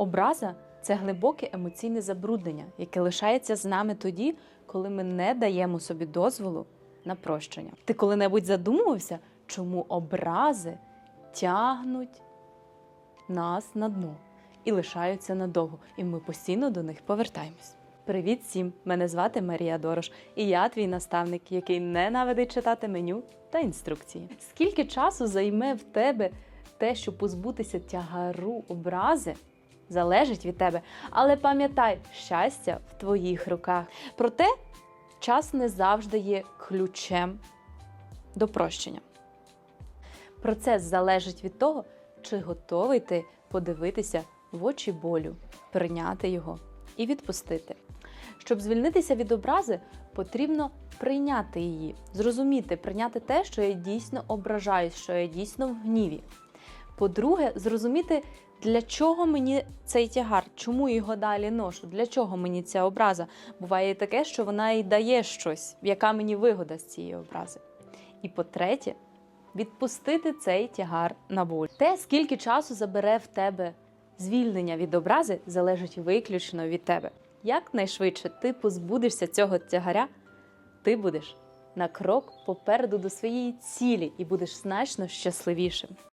Образа це глибоке емоційне забруднення, яке лишається з нами тоді, коли ми не даємо собі дозволу на прощення. Ти коли-небудь задумувався, чому образи тягнуть нас на дно і лишаються надовго, і ми постійно до них повертаємось. Привіт всім! Мене звати Марія Дорош, і я твій наставник, який ненавидить читати меню та інструкції. Скільки часу займе в тебе те, щоб позбутися тягару образи, залежить від тебе. Але пам'ятай, щастя в твоїх руках. Проте час не завжди є ключем до прощення. Процес залежить від того, чи готовий ти подивитися в очі болю, прийняти його і відпустити. Щоб звільнитися від образи, потрібно прийняти її, зрозуміти, прийняти те, що я дійсно ображаюсь, що я дійсно в гніві. По-друге, зрозуміти, для чого мені цей тягар, чому його далі ношу, для чого мені ця образа. Буває таке, що вона і дає щось, яка мені вигода з цієї образи. І по-третє, відпустити цей тягар на боль. Те, скільки часу забере в тебе звільнення від образи, залежить виключно від тебе. Як найшвидше ти позбудешся цього тягаря, ти будеш на крок попереду до своєї цілі і будеш значно щасливішим.